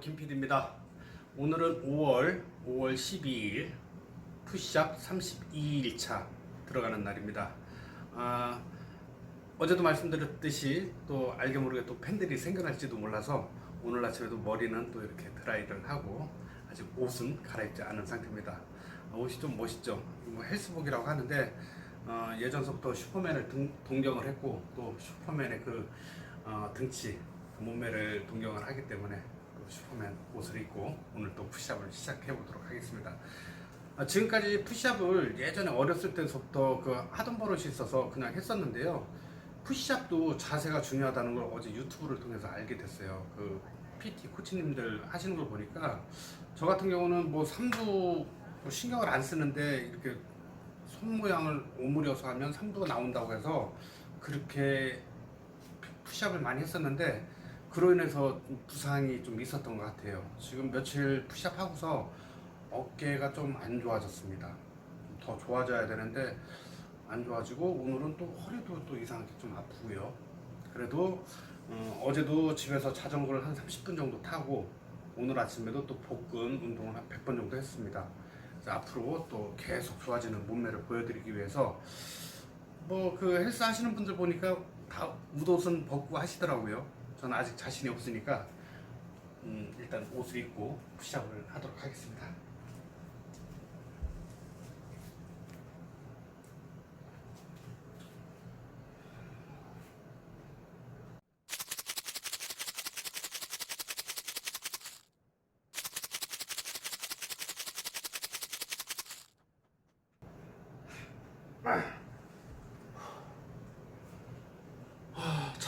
김PD입니다. 오늘은 5월 5월 12일 푸시업 32일차 들어가는 날입니다. 아, 어제도 말씀드렸듯이 또 알게 모르게 또 팬들이 생겨날지도 몰라서 오늘 아침에도 머리는 또 이렇게 드라이를 하고 아직 옷은 갈아입지 않은 상태입니다. 아, 옷이 좀 멋있죠. 뭐 헬스복이라고 하는데 어, 예전서부터 슈퍼맨을 등- 동경을 했고 또 슈퍼맨의 그 어, 등치 그 몸매를 동경을 하기 때문에 또 슈퍼맨 옷을 입고 오늘 또 푸시업을 시작해 보도록 하겠습니다. 아, 지금까지 푸시업을 예전에 어렸을 때부터 그 하던 버릇이 있어서 그냥 했었는데요. 푸시업도 자세가 중요하다는 걸 어제 유튜브를 통해서 알게 됐어요. 그 PT 코치님들 하시는 걸 보니까 저 같은 경우는 뭐 삼두 뭐 신경을 안 쓰는데 이렇게 손 모양을 오므려서 하면 삼두가 나온다고 해서 그렇게 푸시업을 많이 했었는데 그로 인해서 좀 부상이 좀 있었던 것 같아요. 지금 며칠 푸시업 하고서 어깨가 좀 안 좋아졌습니다. 더 좋아져야 되는데 안 좋아지고 오늘은 또 허리도 또 이상하게 좀 아프고요. 그래도 어, 어제도 집에서 자전거를 한 30분 정도 타고 오늘 아침에도 또 복근 운동을 한 100번 정도 했습니다. 앞으로 또 계속 좋아지는 몸매를 보여드리기 위해서 뭐 그 헬스 하시는 분들 보니까 다 웃옷은 벗고 하시더라고요. 저는 아직 자신이 없으니까 음, 일단 옷을 입고 푸시업을 하도록 하겠습니다.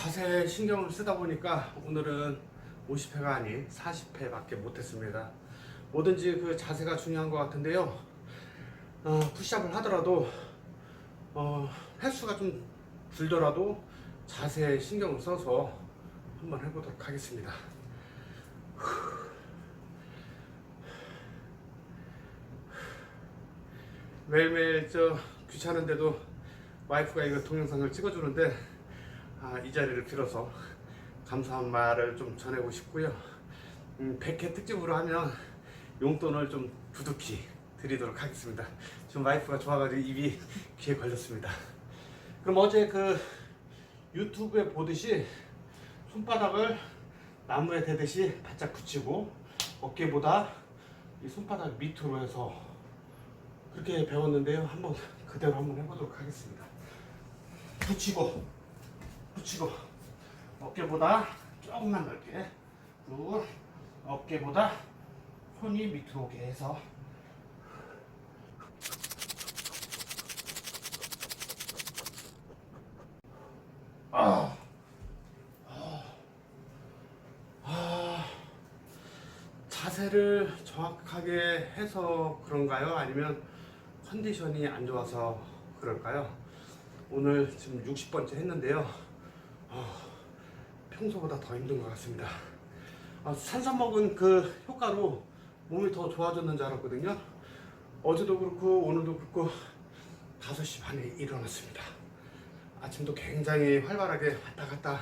자세 신경을 쓰다 보니까 오늘은 50회가 아닌 40회밖에 못했습니다. 뭐든지 그 자세가 중요한 것 같은데요. 어, 푸시업을 하더라도 어, 횟수가 좀 줄더라도 자세에 신경을 써서 한번 해보도록 하겠습니다. 매일매일 저 귀찮은데도 와이프가 이거 동영상을 찍어주는데 아, 이 자리를 빌어서 감사한 말을 좀 전하고 싶고요. 음, 100회 특집으로 하면 용돈을 좀 두둑히 드리도록 하겠습니다. 지금 와이프가 좋아가지고 입이 귀에 걸렸습니다. 그럼 어제 그 유튜브에 보듯이 손바닥을 나무에 대듯이 바짝 붙이고 어깨보다 이 손바닥 밑으로 해서 그렇게 배웠는데요. 한번 그대로 한번 해보도록 하겠습니다. 붙이고 붙이고 어깨보다 조금만 넓게 그리고 어깨보다 손이 밑으로 오게 해서 아, 아, 자세를 정확하게 해서 그런가요? 아니면 컨디션이 안 좋아서 그럴까요? 오늘 지금 60번째 했는데요. 아, 평소보다 더 힘든 것 같습니다. 아, 산삼 먹은 그 효과로 몸이 더 좋아졌는 줄 알았거든요. 어제도 그렇고 오늘도 그렇고 5시 반에 일어났습니다. 아침도 굉장히 활발하게 왔다 갔다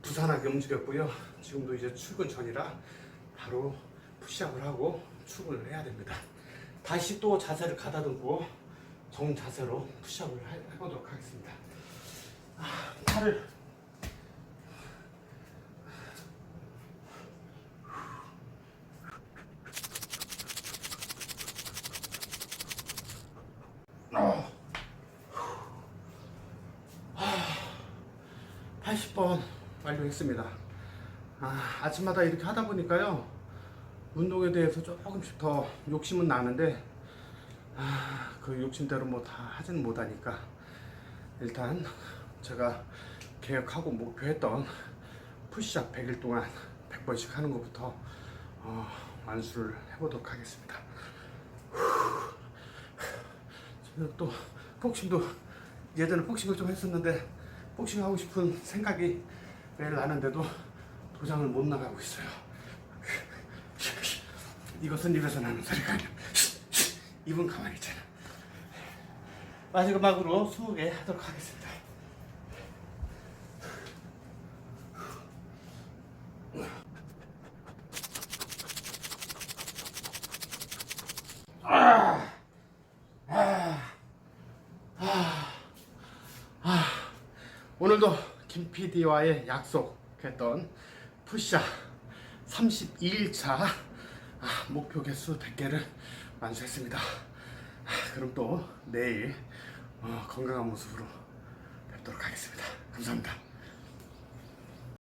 부산하게 움직였고요. 지금도 이제 출근 전이라 바로 푸시업을 하고 출근을 해야 됩니다. 다시 또 자세를 가다듬고 정 자세로 푸시업을 해- 해보도록 하겠습니다. 아, 팔을 80번 완료했습니다. 아, 아침마다 이렇게 하다 보니까요, 운동에 대해서 조금씩 더 욕심은 나는데, 아, 그 욕심대로 뭐 다 하지는 못하니까, 일단 제가 계획하고 목표했던 푸시업 100일 동안 100번씩 하는 것부터 어, 완수를 해보도록 하겠습니다. 저는 또 복싱도 예전에 복싱을 좀 했었는데 복싱 하고 싶은 생각이 매일 나는데도 도장을 못 나가고 있어요. 이것은 입에서 나는 소리가 아니야. 입은 가만히 있잖아. 마지막으로 20개 하도록 하겠습니다. 아! 아! 아! 오늘도 김 PD와의 약속했던 푸시업 32일차 아, 목표 개수 100개를 완수했습니다. 아, 그럼 또 내일 어, 건강한 모습으로 뵙도록 하겠습니다. 감사합니다.